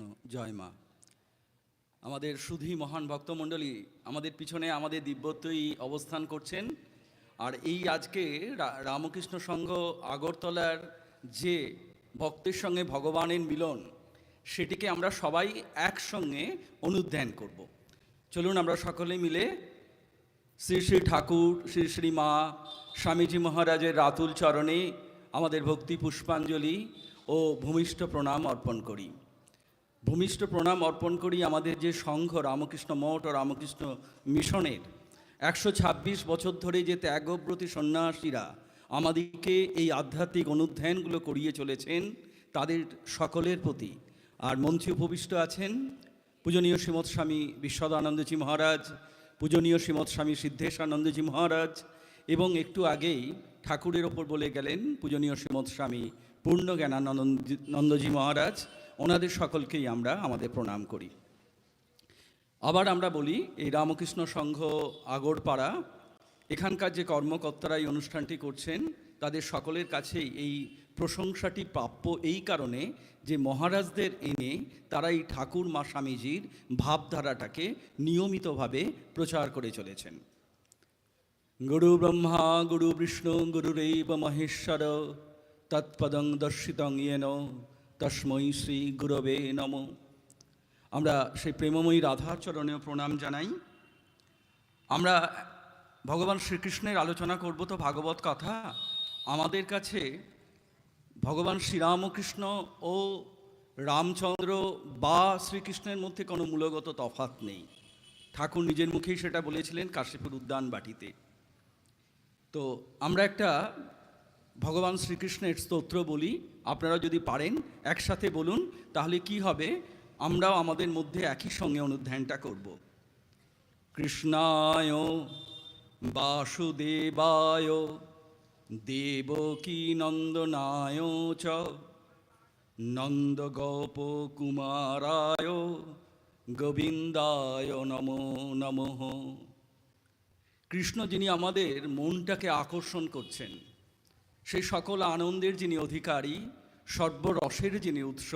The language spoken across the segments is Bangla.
রামকৃষ্ণ জয় মা। আমাদের সুধী মহান ভক্তমণ্ডলী আমাদের পিছনে আমাদের দিব্যতই অবস্থান করছেন। আর এই আজকে রামকৃষ্ণ সংঘ আগরতলার যে ভক্তের সঙ্গে ভগবানের মিলন, সেটিকে আমরা সবাই একসঙ্গে অনুধ্যান করব। চলুন আমরা সকলে মিলে শ্রী শ্রী ঠাকুর, শ্রী শ্রী মা, স্বামীজি মহারাজের রাতুল চরণে আমাদের ভক্তি পুষ্পাঞ্জলি ও ভূমিষ্ঠ প্রণাম অর্পণ করি। ভূমিষ্ঠ প্রণাম অর্পণ করি আমাদের যে সংঘ রামকৃষ্ণ মঠ ও রামকৃষ্ণ মিশনের। একশো ছাব্বিশ বছর ধরে যে ত্যাগব্রতী সন্ন্যাসীরা আমাদেরকে এই আধ্যাত্মিক অনুধ্যানগুলো করিয়ে চলেছেন, তাদের সকলের প্রতি। আর মঞ্চে উপবিষ্ট আছেন পূজনীয় শ্রীমৎ স্বামী বিশ্বদানন্দজি মহারাজ, পূজনীয় শ্রীমৎ স্বামী সিদ্ধেশানন্দজি মহারাজ এবং একটু আগেই ঠাকুরের ওপর বলে গেলেন পূজনীয় শ্রীমৎ স্বামী পূর্ণ জ্ঞানানন্দ নন্দজি মহারাজ ওনাদের সকলকেই আমরা আমাদের প্রণাম করি। আবার আমরা বলি, এই রামকৃষ্ণ সংঘ আগরপাড়া, এখানকার যে কর্মকর্তারা এই অনুষ্ঠানটি করছেন, তাদের সকলের কাছেই এই প্রশংসাটি প্রাপ্য এই কারণে যে মহারাজদের এনে তারা এই ঠাকুর মা স্বামীজির ভাবধারাটাকে নিয়মিতভাবে প্রচার করে চলেছেন। গুরু ব্রহ্মা, গুরু বিষ্ণু গুরুরেব মহেশ্বর, তৎপদং দর্শিতং ইয়েন। তস্মৈ শ্রী গুরবে নম। আমরা সেই প্রেমময়ী রাধার চরণেও প্রণাম জানাই। আমরা ভগবান শ্রীকৃষ্ণের আলোচনা করব তো ভাগবত কথা। আমাদের কাছে ভগবান শ্রীরামকৃষ্ণ ও রামচন্দ্র বা শ্রীকৃষ্ণের মধ্যে কোনো মূলগত তফাৎ নেই। ঠাকুর নিজের মুখেই সেটা বলেছিলেন কাশীপুর উদ্যান বাটিতে। তো আমরা একটা ভগবান শ্রীকৃষ্ণের স্তোত্র বলি। আপনারা যদি পারেন একসাথে বলুন, তাহলে কি হবে? আমরাও আমাদের মধ্যে একই সঙ্গে অনুধ্যানটা করব। কৃষ্ণায় বাসুদেবায় দেবকী নন্দনায় চ নন্দগোপ কুমারায় গোবিন্দায় নমো নমঃ। কৃষ্ণ যিনি আমাদের মনটাকে আকর্ষণ করছেন, সেই সকল আনন্দের যিনি অধিকারী সর্বরসের যিনি উৎস,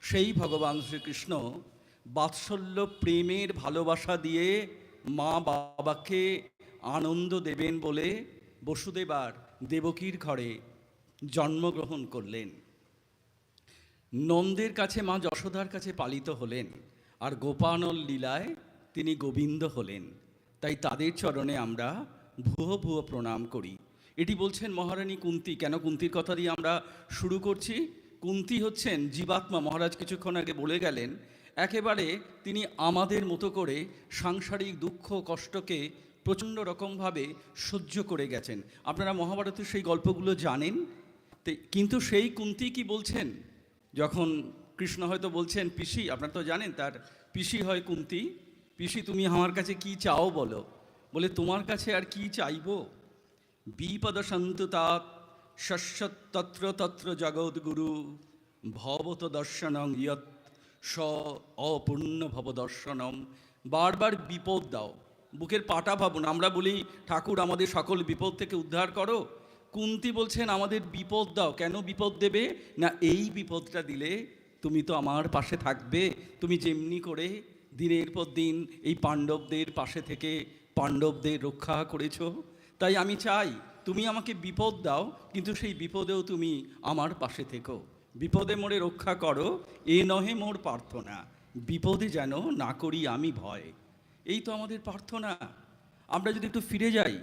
সেই ভগবান শ্রীকৃষ্ণ বাৎসল্য প্রেমের ভালোবাসা দিয়ে মা বাবাকে আনন্দ দেবেন বলে বসুদেবার দেবকীর ঘরে জন্মগ্রহণ করলেন। নন্দের কাছে মা যশোদার কাছে পালিত হলেন আর গোপানল লীলায় তিনি গোবিন্দ হলেন। তাই তাদের চরণে আমরা ভুয়ো ভুয়ো প্রণাম করি। এটি বলছেন মহারানী কুন্তি। কেন কুন্তির কথা দিয়ে আমরা শুরু করছি? কুন্তি হচ্ছেন জীবাত্মা। মহারাজ কিছুক্ষণ আগে বলে গেলেন, একেবারে তিনি আমাদের মতো করে সাংসারিক দুঃখ, কষ্টকে প্রচণ্ড রকমভাবে সহ্য করে গেছেন। আপনারা মহাভারতের সেই গল্পগুলো জানেন? কিন্তু সেই কুন্তি কি বলছেন? যখন কৃষ্ণ হয়তো বলছেন, পিসি, আপনারা তো জানেন তার, পিসি হয় কুন্তি। পিসি, তুমি আমার কাছে কি চাও বলো? বলে, তোমার কাছে আর কি চাইব? বিপদ সন্তুতাৎ শস্যতত্র তত্র জগৎগুরু ভবত দর্শনং ইয়ৎ স অপূর্ণ ভব দর্শনম। বারবার বিপদ দাও। বুকের পাটা ভাবুন আমরা বলি, ঠাকুর, আমাদের সকল বিপদ থেকে উদ্ধার করো। কুন্তি বলছেন, আমাদের বিপদ দাও। কেন বিপদ দেবে? না, এই বিপদটা দিলে তুমি তো আমার পাশে থাকবে। তুমি যেমনি করে দিনের পর দিন এই পাণ্ডবদের পাশে থেকে পাণ্ডবদের রক্ষা করেছ। তাই আমি চাই তুমি আমাকে বিপদ দাও, কিন্তু সেই বিপদেও তুমি আমার পাশে থেকো। বিপদে মোরে রক্ষা করো, এ নহে মোর প্রার্থনা। বিপদে যেন না করি আমি ভয়। এই তো আমাদের প্রার্থনা। আমরা যদি একটু ফিরে যাই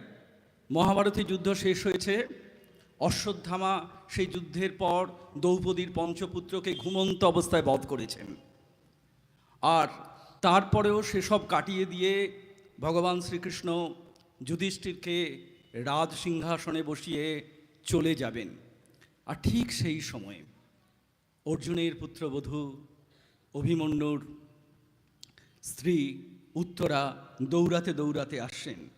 মহাভারতের যুদ্ধ শেষ হয়েছে। অশ্বত্থামা সেই যুদ্ধের পর দ্রৌপদীর পঞ্চপুত্রকে ঘুমন্ত অবস্থায় বধ করেছেন। আর তারপরেও সেসব কাটিয়ে দিয়ে ভগবান শ্রীকৃষ্ণ যুধিষ্ঠিরকে রাজ সিংহাসনে বসিয়ে চলে যাবেন। আর ঠিক সেই সময়ে অর্জুনের পুত্রবধূ অভিমন্যুর স্ত্রী উত্তরা দৌড়াতে দৌড়াতে আসছেন।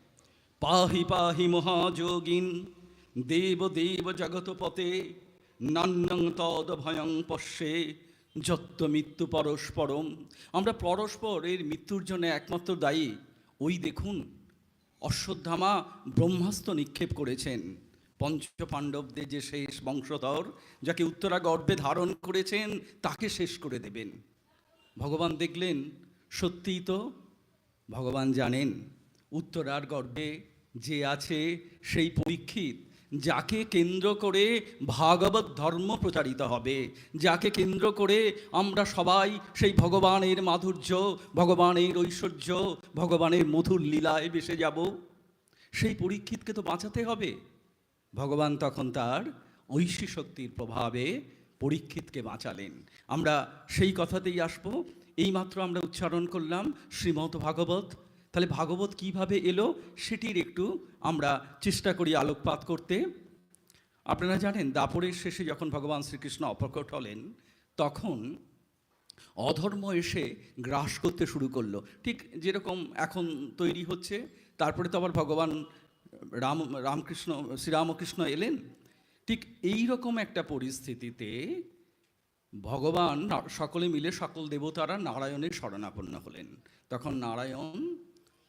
পাহি পাহি মহাযোগিন, দেব দেব জগৎপতে নান্যং তদ ভয়ং পশ্যে, যত্ত মৃত্যু পরস্পরম। আমরা পরস্পর এর মৃত্যুর জন্য একমাত্র দায়ী। ওই দেখুন অশ্বত্থামা ব্রহ্মাস্ত্র নিক্ষেপ করেছেন। পঞ্চ পাণ্ডবদের যে শেষ বংশধর, যাকে উত্তরা গর্ভে ধারণ করেছেন, তাকে শেষ করে দেবেন। ভগবান দেখলেন, সত্যিই তো ভগবান জানেন, উত্তরার গর্ভে যে আছে সেই পরীক্ষিত। যাকে কেন্দ্র করে ভাগবত ধর্ম প্রচারিত হবে, যাকে কেন্দ্র করে আমরা সবাই সেই ভগবানের মাধুর্য, ভগবানের ঐশ্বর্য, ভগবানের মধুর লীলায় বেসে যাব। সেই পরীক্ষিতকে তো বাঁচাতে হবে। ভগবান তখন তার ঐশী শক্তির প্রভাবে পরীক্ষিতকে বাঁচালেন। আমরা সেই কথাতেই আসব। এইমাত্র আমরা উচ্চারণ করলাম শ্রীমৎ ভাগবত তাহলে ভাগবত কীভাবে এলো সেটির একটু আমরা চেষ্টা করি আলোকপাত করতে। আপনারা জানেন, দাপরের শেষে যখন ভগবান শ্রীকৃষ্ণ অপ্রকট হলেন, তখন অধর্ম এসে গ্রাস করতে শুরু করল। ঠিক যেরকম এখন তৈরি হচ্ছে, তারপরে তো আবার ভগবান রাম, রামকৃষ্ণ, শ্রীরামকৃষ্ণ এলেন। ঠিক এই রকম একটা পরিস্থিতিতে ভগবান সকলে মিলে সকল দেবতারা নারায়ণের শরণাপন্ন হলেন। তখন নারায়ণ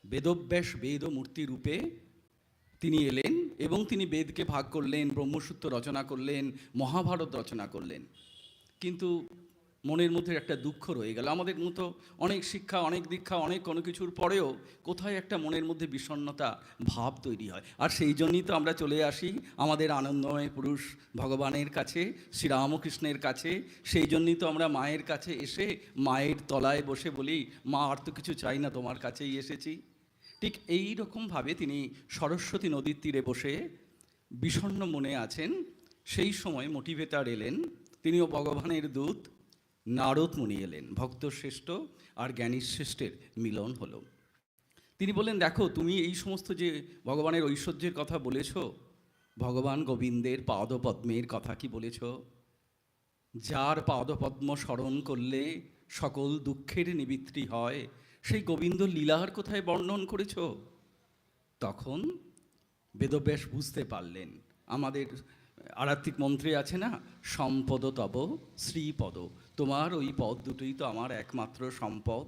বেদব্যাস বেদ মূর্তি রূপে তিনি এলেন এবং তিনি বেদকে ভাগ করলেন, ব্রহ্মসূত্র রচনা করলেন, মহাভারত রচনা করলেন। কিন্তু মনের মধ্যে একটা দুঃখ রয়ে গেল। আমাদের মতো অনেক শিক্ষা, অনেক দীক্ষা, অনেক কোনো কিছুর পরেও কোথায় একটা মনের মধ্যে বিষণ্ণতা ভাব তৈরি হয়। আর সেই জন্যই তো আমরা চলে আসি আমাদের আনন্দময় পুরুষ ভগবানের কাছে, শ্রীরামকৃষ্ণের কাছে। সেই জন্যই তো আমরা মায়ের কাছে এসে মায়ের তলায় বসে বলি, মা, আর তো কিছু চাই না, তোমার কাছেই এসেছি। ঠিক এই রকমভাবে তিনি সরস্বতী নদীর তীরে বসে বিষণ্ণ মনে আছেন। সেই সময় মোটিভেটার এলেন। তিনিও ভগবানের দূত। নারদ মুনি এলেন। ভক্ত শ্রেষ্ঠ আর জ্ঞানী শ্রেষ্ঠের মিলন হলো। তিনি বললেন, দেখো, তুমি এই সমস্ত যে ভগবানের ঐশ্বর্যের কথা বলেছ, ভগবান গোবিন্দের পাদপদ্মের কথা কি বলেছ? যার পাদপদ্ম স্মরণ করলে সকল দুঃখের নিবৃত্তি হয় সেই গোবিন্দ লীলার কোথায় বর্ণন করেছ? তখন বেদব্যাস বুঝতে পারলেন, আমাদের আরাত্মিক মন্ত্রে আছে না, সম্পদ তব শ্রীপদ, তোমার ওই পদ দুটোই তো আমার একমাত্র সম্পদ।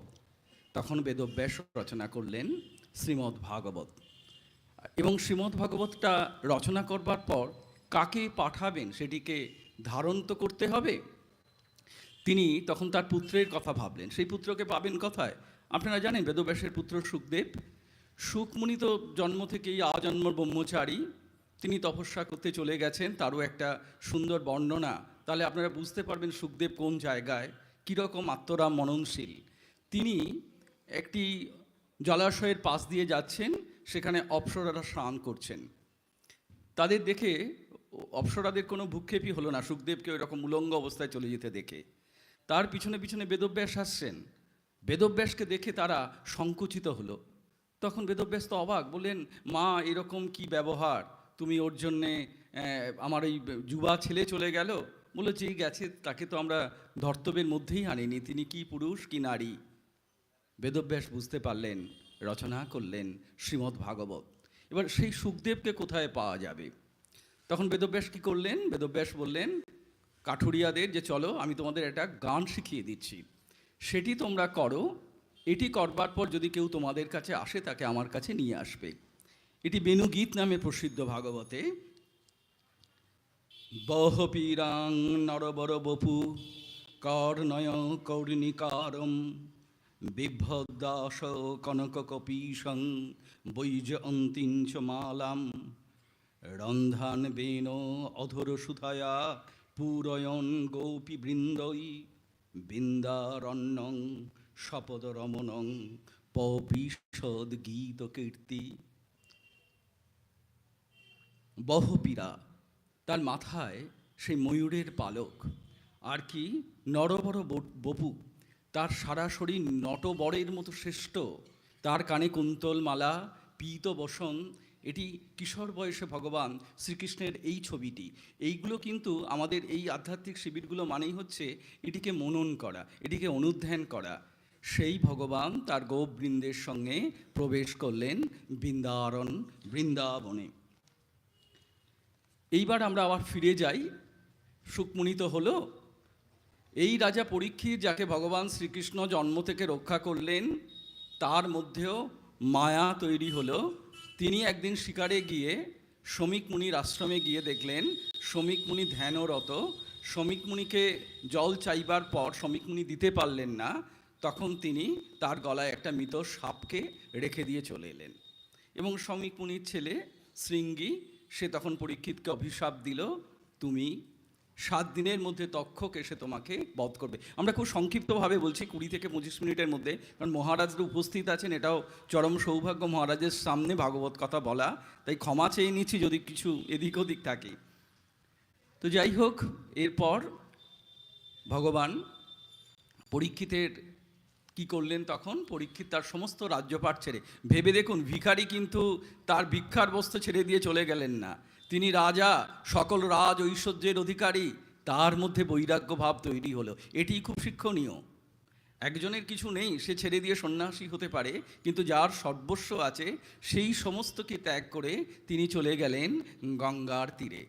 তখন বেদব্যাস রচনা করলেন শ্রীমদ্ ভাগবত। এবং শ্রীমদ্ ভাগবতটা রচনা করবার পর কাকে পাঠাবেন সেটিকে ধারণ তো করতে হবে? তিনি তখন তার পুত্রের কথা ভাবলেন। সেই পুত্রকে পাবেন কথায়? আপনারা জানেন বেদব্যাসের পুত্র সুখদেব। সুখমুনি তো জন্ম থেকেই আজন্ম ব্রহ্মচারী। তিনি তপস্যা করতে চলে গেছেন, তারও একটা সুন্দর বর্ণনা। তাহলে আপনারা বুঝতে পারবেন সুখদেব কোন জায়গায়, কীরকম আত্মরাম মননশীল। তিনি একটি জলাশয়ের পাশ দিয়ে যাচ্ছেন, সেখানে অপ্সরারা স্নান করছেন। তাদের দেখে অপ্সরাদের কোনো ভূক্ষেপই হলো না, সুখদেবকে ওই রকম উলঙ্গ অবস্থায় চলে যেতে দেখে। তার পিছনে পিছনে বেদব্যাস আসছেন। বেদব্যাসকে দেখে তারা সংকুচিত হলো। তখন বেদব্যাস তো অবাক, বললেন, মা, এরকম কি ব্যবহার? তুমি ওর জন্যে আমার এই যুবা ছেলে চলে গেল? বলল যেই গেছে তাকে তো আমরা ধর্তব্যের মধ্যেই আনিনি। তিনি কি পুরুষ কি নারী? বেদব্যাস বুঝতে পারলেন, রচনা করলেন শ্রীমদ্ ভাগবত এবার সেই সুখদেবকে কোথায় পাওয়া যাবে? তখন বেদব্যাস কি করলেন? বেদব্যাস বললেন, কাঠুরিয়াদের যে চলো, আমি তোমাদের একটা গান শিখিয়ে দিচ্ছি। সেটি তোমরা করো, এটি করবার পর যদি কেউ তোমাদের কাছে আসে, তাকে আমার কাছে নিয়ে আসবে। এটি বেণুগীত নামে প্রসিদ্ধ ভাগবতে। বহপীরাং নরবর বপু কর্ণয় কৌর্ণিকারম বিভ্রদাস কনক কপীশং, বৈজ অন্তিঞ্চ মালাম, রন্ধান বেন অধর সুধায়া, পূরয়ন গোপী বৃন্দই বৃন্দারণ্যং শপদ রমণং পপিষদ গীত কীর্তি। বহপীরা তার মাথায় সেই ময়ূরের পালক। আর কি, নরবর বপু, তার সারা শরীর নটবরের মতো শ্রেষ্ঠ। তার কানে কুন্তল মালা পীত বসন এটি কিশোর বয়সে ভগবান শ্রীকৃষ্ণের এই ছবিটি। এইগুলো কিন্তু আমাদের এই আধ্যাত্মিক শিবিরগুলো মানেই হচ্ছে এটিকে মনন করা, এটিকে অনুধ্যান করা। সেই ভগবান তার গোবৃন্দের সঙ্গে প্রবেশ করলেন বৃন্দারণ বৃন্দাবনে। এইবার আমরা আবার ফিরে যাই। সুকমুনিত হলো, এই রাজা পরীক্ষিত যাকে ভগবান শ্রীকৃষ্ণ জন্ম থেকে রক্ষা করলেন, তার মধ্যেও মায়া তৈরি হলো। তিনি একদিন শিকারে গিয়ে শ্রমিক মুনির আশ্রমে গিয়ে দেখলেন, শ্রমিক মুনি ধ্যানরত। শ্রমিক মুনিকে জল চাইবার পর শ্রমিক মুনি দিতে পারলেন না। তখন তিনি তার গলায় একটা মৃত সাপকে রেখে দিয়ে চলে এলেন। এবং শ্রমিক মুনির ছেলে শৃঙ্গী, সে তখন পরীক্ষিতকে অভিশাপ দিল, তুমি সাত দিনের মধ্যে তক্ষক এসে তোমাকে বধ করবে। আমরা খুব সংক্ষিপ্তভাবে বলছি কুড়ি থেকে পঁচিশ মিনিটের মধ্যে, কারণ মহারাজরা উপস্থিত আছেন, এটাও চরম সৌভাগ্য মহারাজের সামনে ভাগবত কথা বলা। তাই ক্ষমা চেয়ে নিচ্ছি যদি কিছু এদিক ওদিক থাকে। তো যাই হোক, এরপর ভগবান পরীক্ষিতের কি করলেন তখন? পরীক্ষিত তার সমস্ত রাজ্যপাট ছেড়ে। ভেবে দেখুন, ভিখারি কিন্তু তার ভিক্ষার বস্তু ছেড়ে দিয়ে চলে গেলেন না। তিনি রাজা, সকল রাজ ঐশ্বর্যের অধিকারী, তার মধ্যে বৈরাগ্য ভাব তৈরি হলো। এটি খুব শিক্ষণীয়। একজনের কিছু নেই, সে ছেড়ে দিয়ে সন্ন্যাসী হতে পারে, কিন্তু যার সর্বস্ব আছে, সেই সমস্তকে ত্যাগ করে তিনি চলে গেলেন গঙ্গার তীরে।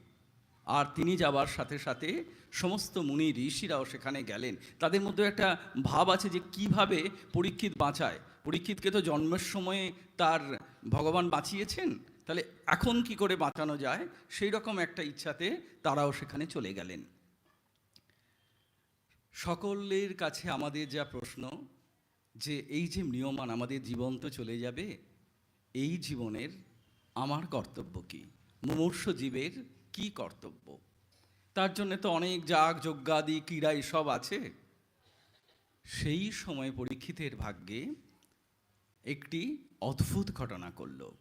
আর তিনি যাবার সাথে সাথে সমস্ত মুনি ঋষিরাও সেখানে গেলেন। তাদের মধ্যে একটা ভাব আছে যে কীভাবে পরীক্ষিত বাঁচায়। পরীক্ষিতকে তো জন্মের সময়ে তার ভগবান বাঁচিয়েছেন? তাহলে এখন কি করে বাঁচানো যায়? সেই রকম একটা ইচ্ছাতে তারাও সেখানে চলে গেলেন। সকলের কাছে আমাদের যা প্রশ্ন, যে এই যে নিয়মান আমাদের জীবন তো চলে যাবে, এই জীবনের আমার কর্তব্য কি? মুমূর্ষ জীবের কি কর্তব্য? তার জন্য তো অনেক যাগ, যজ্ঞাদি, ক্রীড়া এসব আছে। সেই সময় পরীক্ষিতের ভাগ্যে একটি অদ্ভুত ঘটনা করল।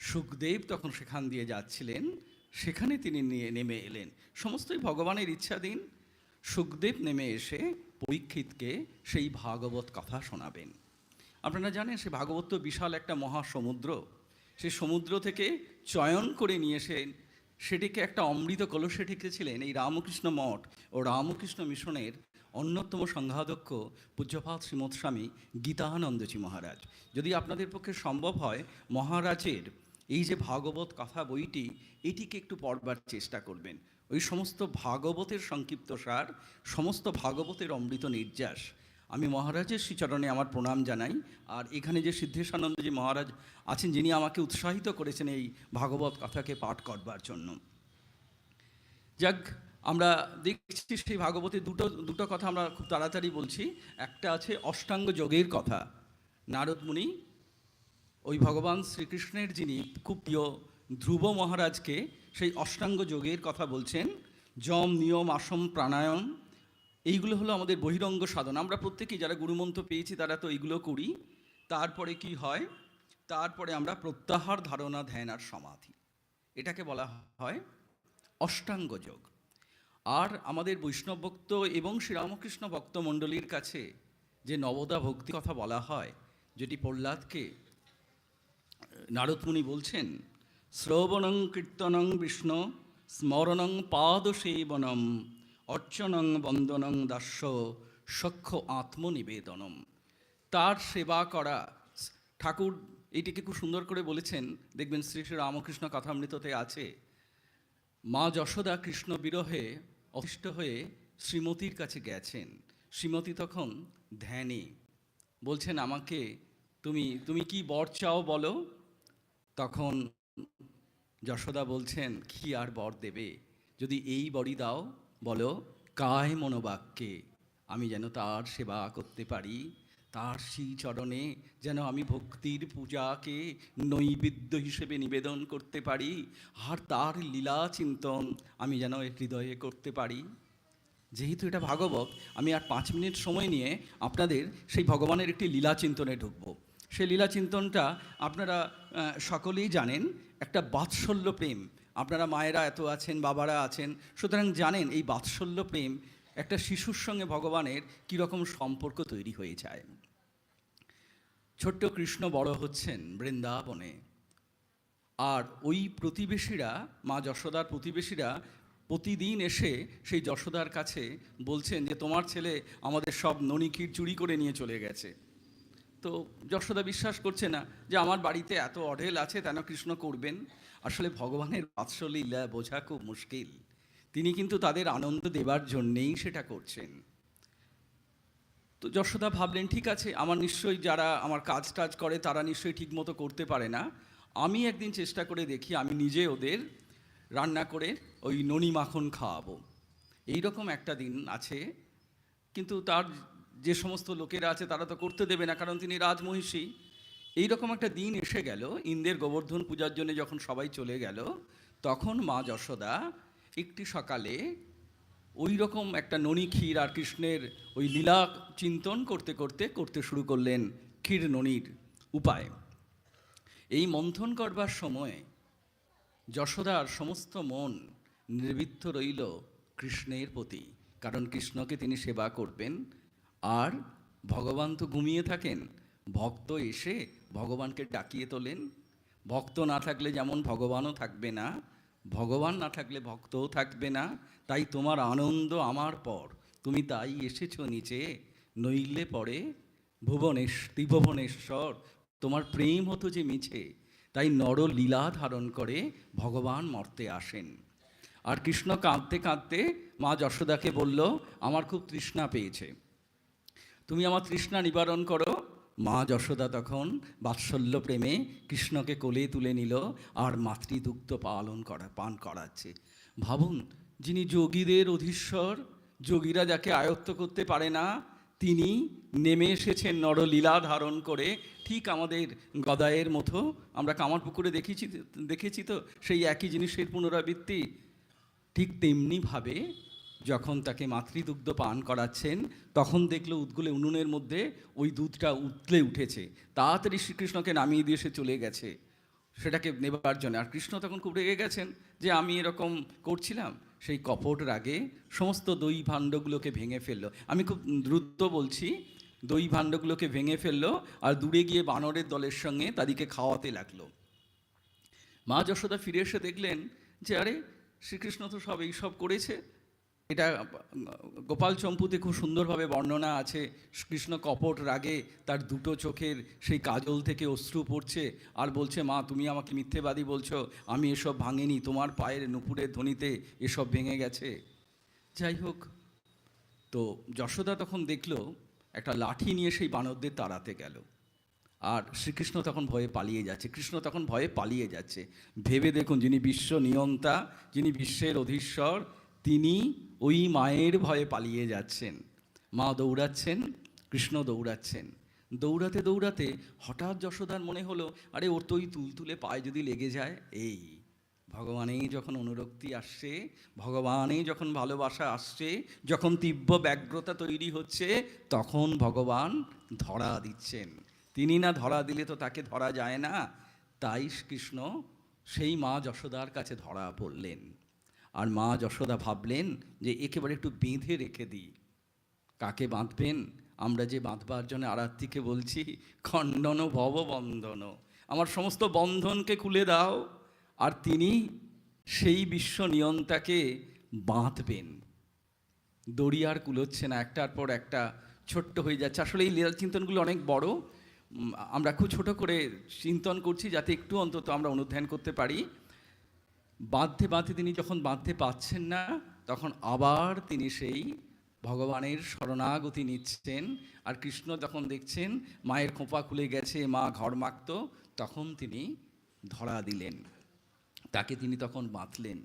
সুখদেব তখন সেখান দিয়ে যাচ্ছিলেন, সেখানে তিনি নিয়ে নেমে এলেন। সমস্তই ভগবানের ইচ্ছাধীন সুখদেব নেমে এসে পরীক্ষিতকে সেই ভাগবত কথা শোনাবেন। আপনারা জানেন, সে ভাগবত তো বিশাল একটা মহাসমুদ্র। সে সমুদ্র থেকে চয়ন করে নিয়ে এসে সেটিকে একটা অমৃত কলসে ঠেকেছিলেন এই রামকৃষ্ণ মঠ ও রামকৃষ্ণ মিশনের অন্যতম সংঘাধ্যক্ষ পূজ্যপাত শ্রীমৎ স্বামী গীতানন্দজি মহারাজ। যদি আপনাদের পক্ষে সম্ভব হয়, মহারাজের এই যে ভাগবত কথা বইটি, এটিকে একটু পড়বার চেষ্টা করবেন। ওই সমস্ত ভাগবতের সংক্ষিপ্ত সার, সমস্ত ভাগবতের অমৃত নির্যাস। আমি মহারাজের শ্রীচরণে আমার প্রণাম জানাই, আর এখানে যে সিদ্ধেশানন্দজি মহারাজ আছেন, যিনি আমাকে উৎসাহিত করেছেন এই ভাগবত কথাকে পাঠ করবার জন্য। যাক, আমরা দেখছি সেই ভাগবতে দুটো দুটো কথা আমরা খুব তাড়াতাড়ি বলছি। একটা আছে অষ্টাঙ্গ যোগের কথা, নারদ মুনি ওই ভগবান শ্রীকৃষ্ণের যিনি খুব প্রিয় ধ্রুব মহারাজকে সেই অষ্টাঙ্গ যোগের কথা বলছেন যম নিয়ম, আসম, প্রাণায়াম, এইগুলো হলো আমাদের বহিরঙ্গ সাধন। আমরা প্রত্যেকেই যারা গুরুমন্ত্র পেয়েছি তারা তো এইগুলো করি। তারপরে কি হয়? তারপরে আমরা প্রত্যাহার ধারণা ধ্যান আর সমাধি। এটাকে বলা হয় অষ্টাঙ্গ যোগ। আর আমাদের বৈষ্ণব ভক্ত এবং শ্রীরামকৃষ্ণ ভক্ত মণ্ডলীর কাছে যে নবদা ভক্তি কথা বলা হয়, যেটি প্রহ্লাদকে নারদমুনি বলছেন, শ্রবণং, কীর্তনং, বিষ্ণু, স্মরণং, পাদসেবনম, অর্চনং, বন্দনং, দাস্য সক্ষ আত্মনিবেদনম। তার সেবা করা, ঠাকুর এটিকে খুব সুন্দর করে বলেছেন, দেখবেন শ্রী শ্রী রামকৃষ্ণ কথামৃততে আছে, মা যশোদা কৃষ্ণ বিরহে অতিষ্ঠ হয়ে শ্রীমতীর কাছে গেছেন। শ্রীমতী তখন ধ্যানে। বলছেন, আমাকে, তুমি তুমি কি বর চাও বলো? তখন যশোদা বলছেন, কি আর বর দেবে? যদি এই বরই দাও, বলো, কায় মনোবাক্যে? আমি যেন তার সেবা করতে পারি, তার শ্রী চরণে যেন আমি ভক্তির পূজাকে নৈবেদ্য হিসেবে নিবেদন করতে পারি, আর তার লীলা চিন্তন আমি যেন হৃদয়ে করতে পারি। যেহেতু এটা ভাগবত, আমি আর পাঁচ মিনিট সময় নিয়ে আপনাদের সেই ভগবানের একটি লীলা চিন্তনে ঢুকবো। সেই লীলা চিন্তনটা আপনারা সকলেই জানেন, একটা বাৎসল্য প্রেম। আপনারা মায়েরা এত আছেন, বাবারা আছেন, সুতরাং জানেন এই বাৎসল্য প্রেম একটা শিশুর সঙ্গে ভগবানের কীরকম সম্পর্ক তৈরি হয়ে যায়। ছোট্ট কৃষ্ণ বড় হচ্ছেন বৃন্দাবনে। আর ওই প্রতিবেশীরা, মা যশোদার প্রতিবেশীরা প্রতিদিন এসে সেই যশোদার কাছে বলছেন যে, তোমার ছেলে আমাদের সব ননিকির চুরি করে নিয়ে চলে গেছে। তো যশোদা বিশ্বাস করছে না যে আমার বাড়িতে এত অঢেল আছে, তেন কৃষ্ণ করবেন। আসলে ভগবানের বাৎসলীলা বোঝা খুব মুশকিল। তিনি কিন্তু তাদের আনন্দ দেবার জন্যেই সেটা করছেন। তো যশোদা ভাবলেন, ঠিক আছে, আমার নিশ্চয়ই যারা আমার কাজ টাজ করে, তারা নিশ্চয়ই ঠিক মতো করতে পারে না। আমি একদিন চেষ্টা করে দেখি, আমি নিজে ওদের রান্না করে ওই ননি মাখন খাওয়াবো। এই রকম একটা দিন আছে। কিন্তু তার যে সমস্ত লোকেরা আছে তারা তো করতে দেবে না, কারণ তিনি রাজমহিষী। এইরকম একটা দিন এসে গেল, ইন্দ্রের গোবর্ধন পূজার জন্য যখন সবাই চলে গেল, তখন মা যশোদা একটি সকালে ওই রকম একটা ননী ক্ষীর আর কৃষ্ণের ওই লীলা চিন্তন করতে করতে করতে শুরু করলেন ক্ষীর ননির উপায়। এই মন্থন করবার সময় যশোদার সমস্ত মন নির্বৃত্ত রইল কৃষ্ণের প্রতি, কারণ কৃষ্ণকে তিনি সেবা করবেন। আর ভগবান তো ঘুমিয়ে থাকেন। ভক্ত এসে ভগবানকে ডাকিয়ে তোলেন। ভক্ত না থাকলে যেমন ভগবানও থাকবে না, ভগবান না থাকলে ভক্তও থাকবে না, তাই তোমার আনন্দ আমার পর। তুমি তাই এসেছ নিচে, নইলে পরে ভুবনেশ ত্রিভুবনেশ্বর, তোমার প্রেম হতো যে মিছে, তাই নর লীলা ধারণ করে ভগবান মর্তে আসেন। আর কৃষ্ণ কাঁদতে কাঁদতে মা যশোদাকে বলল, আমার খুব তৃষ্ণা পেয়েছে। তুমি আমার তৃষ্ণা নিবারণ করো। মা যশোদা তখন বাৎসল্য প্রেমে কৃষ্ণকে কোলে তুলে নিল আর মাতৃদুগ্ধ পালন করা, পান করাচ্ছে। ভাবুন, যিনি যোগীদের অধীশ্বর, যোগীরা যাকে আয়ত্ত করতে পারে না, তিনি নেমে এসেছেন নরলীলা ধারণ করে। ঠিক আমাদের গদায়ের মতো, আমরা কামারপুকুরে দেখেছি দেখেছি তো সেই একই জিনিসের পুনরাবৃত্তি। ঠিক তেমনিভাবে যখন তাকে মাতৃদুগ্ধ পান করাচ্ছেন, তখন দেখল উদ্গুলে উনুনের মধ্যে ওই দুধটা উতলে উঠেছে। তাড়াতাড়ি শ্রীকৃষ্ণকে নামিয়ে দিয়ে সে চলে গেছে। সেটাকে নেবার জন্য। আর কৃষ্ণ তখন খুব রেগে গেছেন যে, আমি এরকম করছিলাম? সেই কপট রাগে সমস্ত দই ভাণ্ডগুলোকে ভেঙে ফেলল। আমি খুব দ্রুত বলছি, দই ভাণ্ডগুলোকে ভেঙে ফেলল আর দূরে গিয়ে বানরের দলের সঙ্গে তাদেরকে খাওয়াতে লাগল। মা যশোদা ফিরে এসে দেখলেন যে, আরে, শ্রীকৃষ্ণ তো সব এইসব করেছে। এটা গোপাল চম্পুতে খুব সুন্দরভাবে বর্ণনা আছে। কৃষ্ণ কপট রাগে তার দুটো চোখের সেই কাজল থেকে অশ্রু পড়ছে আর বলছে, মা, তুমি আমাকে মিথ্যেবাদী বলছো। আমি এসব ভাঙেনি। তোমার পায়ের নুপুরের ধ্বনিতে এসব ভেঙে গেছে। যাই হোক, তো যশোদা তখন দেখল একটা লাঠি নিয়ে সেই বানরদের তাড়াতে গেল। আর শ্রীকৃষ্ণ তখন ভয়ে পালিয়ে যাচ্ছে। কৃষ্ণ তখন ভয়ে পালিয়ে যাচ্ছে। ভেবে দেখুন, যিনি বিশ্ব নিয়ন্তা, যিনি বিশ্বের অধীশ্বর তিনি ওই মায়ের ভয়ে পালিয়ে যাচ্ছেন। মা দৌড়াচ্ছেন, কৃষ্ণ দৌড়াচ্ছেন। দৌড়াতে দৌড়াতে হঠাৎ যশোদার মনে হলো, আরে, ওর তো ওই তুলতুলে পায়ে যদি লেগে যায়, এই ভগবানেই যখন অনুরক্তি আসছে, ভগবানেই যখন ভালোবাসা আসছে, যখন তীব্র ব্যগ্রতা তৈরি হচ্ছে, তখন ভগবান ধরা দিচ্ছেন। তিনি না ধরা দিলে তো তাকে ধরা যায় না। তাই কৃষ্ণ সেই মা যশোদার কাছে ধরা পড়লেন। আর মা যশোদা ভাবলেন যে একেবারে একটু বেঁধে রেখে দিই। কাকে বাঁধবেন? আমরা যে বাঁধবার জন্য আরাত্রিকে বলছি, খণ্ডন ভব বন্ধন। আমার সমস্ত বন্ধনকে খুলে দাও। আর তিনি সেই বিশ্ব নিয়ন্তাকে বাঁধবেন। দড়ি আর কুলোচ্ছে না, একটার পর একটা ছোট্ট হয়ে যাচ্ছে। আসলে এই লীলা চিন্তনগুলো অনেক বড়। আমরা খুব ছোট করে চিন্তন করছি যাতে একটু অন্তত আমরা অনুধ্যান করতে পারি। বাঁধতে বাঁধতে তিনি যখন বাঁধতে পাচ্ছেন না, তখন আবার তিনি সেই ভগবানের শরণাগতি নিচ্ছেন। আর কৃষ্ণ যখন দেখছেন মায়ের খোঁপা খুলে গেছে, মা ঘর মাখত, তখন তিনি ধরা দিলেন। তাকে তিনি তখন বাঁধলেন।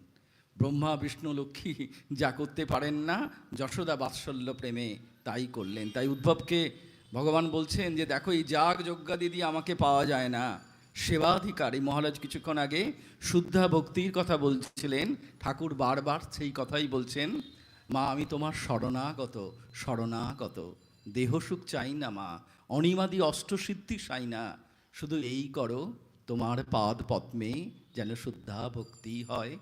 ব্রহ্মা, বিষ্ণু, লক্ষ্মী যা করতে পারেন না, যশোদা বাৎসল্য প্রেমে তাই করলেন। তাই উদ্ভবকে ভগবান বলছেন যে, দেখো, এই যাগ যজ্ঞা দিদি আমাকে পাওয়া যায় না। সেবাধিকারী। মহারাজ কিছুক্ষণ আগে শুদ্ধা ভক্তির কথা বলছিলেন। ঠাকুর বারবার সেই কথাই বলছেন, মা, আমি তোমার শরণাগত শরণাগত। দেহসুখ চাই না মা, অনিমাদি অষ্টসিদ্ধি চাই না। শুধু এই করো, তোমার পাদ পদ্মে যেন শুদ্ধা ভক্তি হয়।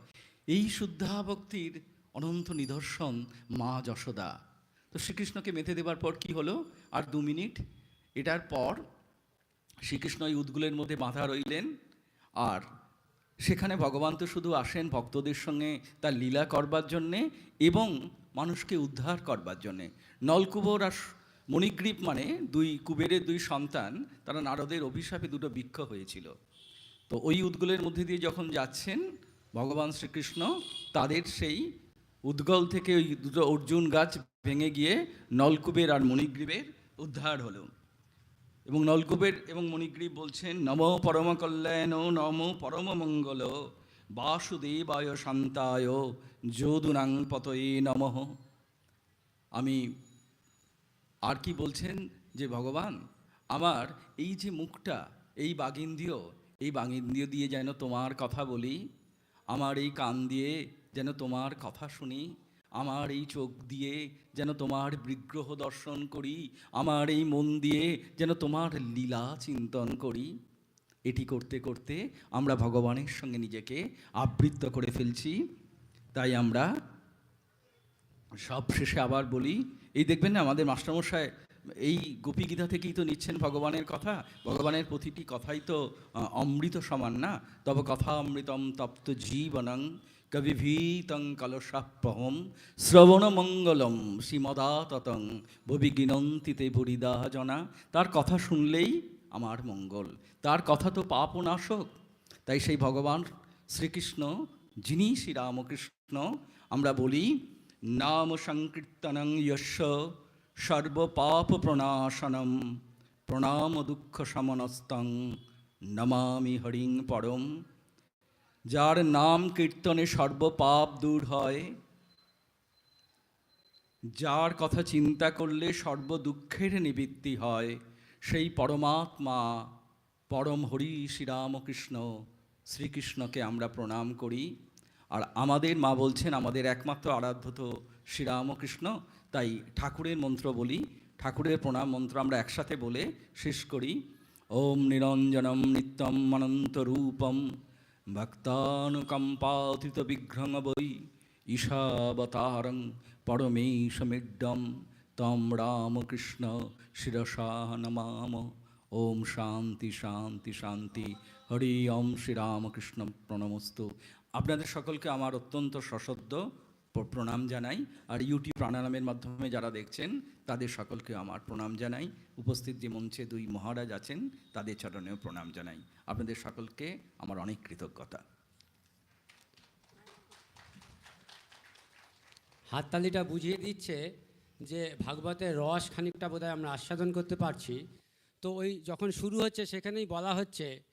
এই শুদ্ধা ভক্তির অনন্ত নিদর্শন মা যশোদা। তো শ্রীকৃষ্ণকে মেথে দেবার পর কি হলো? আর দু মিনিট। এটার পর শ্রীকৃষ্ণ এই উদ্গুলের মধ্যে বাঁধা রইলেন আর সেখানে ভগবান তো শুধু আসেন ভক্তদের সঙ্গে তার লীলা করবার জন্যে এবং মানুষকে উদ্ধার করবার জন্যে। নলকুবর আর মণিগ্রীব মানে দুই কুবেরের দুই সন্তান, তারা নারদের অভিশাপে দুটো বৃক্ষ হয়েছিল। তো ওই উদ্গলের মধ্যে দিয়ে যখন যাচ্ছেন ভগবান শ্রীকৃষ্ণ, তাদের সেই উদ্গল থেকে ওই দুটো অর্জুন গাছ ভেঙে গিয়ে নলকুবের আর মণিগ্রীবের উদ্ধার হলো। এবং নলকূপের এবং মণিগ্রীব বলছেন, নম পরম কল্যাণ নম পরম মঙ্গল বাসুদেবায় শান্তায় যদুনাং পতয়ে নমঃ। আমি, আর কি বলছেন যে ভগবান, আমার এই যে মুখটা, এই বাগিন্দ্রিয় এই বাগিন্দ্রিয় দিয়ে যেন তোমার কথা বলি, আমার এই কান দিয়ে যেন তোমার কথা শুনি আমার এই চোখ দিয়ে যেন তোমার বিগ্রহ দর্শন করি, আমার এই মন দিয়ে যেন তোমার লীলা চিন্তন করি। এটি করতে করতে আমরা ভগবানের সঙ্গে নিজেকে আবৃত্ত করে ফেলছি। তাই আমরা সব শেষে আবার বলি, এই দেখবেন না আমাদের মাস্টারমশাই, এই গোপী গীতা থেকেই তো নিচ্ছেন ভগবানের কথা, ভগবানের প্রতিটি কথাই তো অমৃত সমান না? তবে কথা অমৃতম তপ্ত জীবনং। কবিভীতং শ্রবণ মঙ্গলম শ্রীমদা ততং ভবি গিনন্তিতে ভরিদা জনা তার কথা শুনলেই আমার মঙ্গল। তার কথা তো পাপনাশক তাই সেই ভগবান শ্রীকৃষ্ণ, যিনি শ্রীরামকৃষ্ণ, আমরা বলি নাম সংকীর্তনং যশ সর্বপাপ প্রণাশনম প্রণাম দুঃখ সমনস্তং নমামি হরিং পরম। যার নাম কীর্তনে সর্বপাপ দূর হয়, যার কথা চিন্তা করলে সর্ব দুঃখের নিবৃত্তি হয়, সেই পরমাত্মা পরম হরি শ্রীরামকৃষ্ণ শ্রীকৃষ্ণকে আমরা প্রণাম করি। আর আমাদের মা বলছেন, আমাদের একমাত্র আরাধ্য তো শ্রীরামকৃষ্ণ, তাই ঠাকুরের মন্ত্র বলি। ঠাকুরের প্রণাম মন্ত্র আমরা একসাথে বলে শেষ করি। ওম নিরঞ্জনম নিত্যম অনন্ত বৈ ঈশাবতারং পরমেশমিড্ডম তম রামকৃষ্ণ শিরসা নমাম ওম শান্তি শান্তি শান্তি হরি ওম শ্রীরামকৃষ্ণ প্রণমস্তু আপনাদের সকলকে আমার অত্যন্ত সশব্দ প্রণাম জানাই। আর ইউটিউব প্রাণায়ামের মাধ্যমে যারা দেখছেন, তাদের সকলকে আমার প্রণাম জানাই। উপস্থিত যে মঞ্চে দুই মহারাজ আছেন, তাদের চরণেও প্রণাম জানাই। আপনাদের সকলকে আমার অনেক কৃতজ্ঞতা। হাততালিটা বুঝিয়ে দিচ্ছে যে ভাগবতের রস খানিকটা বোধহয় আমরা আস্বাদন করতে পারছি। তো ওই যখন শুরু হচ্ছে, সেখানেই বলা হচ্ছে,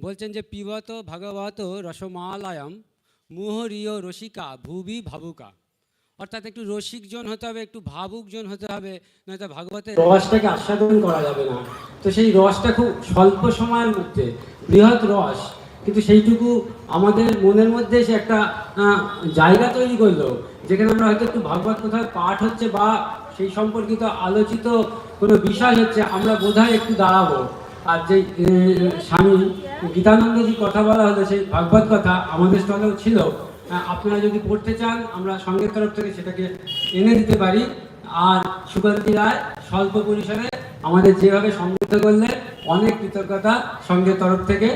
বলছেন যে পিবত ভাগবত রসমালায়ম মুহরিয় রসিকা, ভুবি ভাবুকা। অর্থাৎ একটু রসিকজন হতে হবে, একটু ভাবুকজন হতে হবে, নয়তো ভাগবতের রসটাকে আস্বাদন করা যাবে না। তো সেই রসটা খুব স্বল্প সময়ের মধ্যে, বৃহৎ রস, কিন্তু সেইটুকু আমাদের মনের মধ্যে সে একটা জায়গা তৈরি করল, যেখানে আমরা হয়তো একটু ভাগবত কোথাও পাঠ হচ্ছে বা সেই সম্পর্কিত আলোচিত কোনো বিষয় হচ্ছে, আমরা বোধহয় একটু দাঁড়াবো। আর যে স্বামী গীতানন্দজি কথা বলা হলো সেই ভাগবত কথা আমাদের স্থলেও ছিল আপনারা যদি পড়তে চান, আমরা সঙ্গের তরফ থেকে সেটাকে এনে দিতে পারি। আর সুকান্তি রায় স্বল্প পরিসরে আমাদের যেভাবে সমৃদ্ধ করলে অনেক কৃতজ্ঞতা সঙ্গের তরফ থেকে।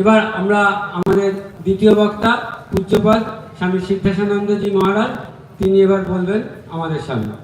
এবার আমরা আমাদের দ্বিতীয় বক্তা, পূজ্যপদ স্বামী সিদ্ধেশানন্দজি মহারাজ, তিনি এবার বলবেন আমাদের সামনে।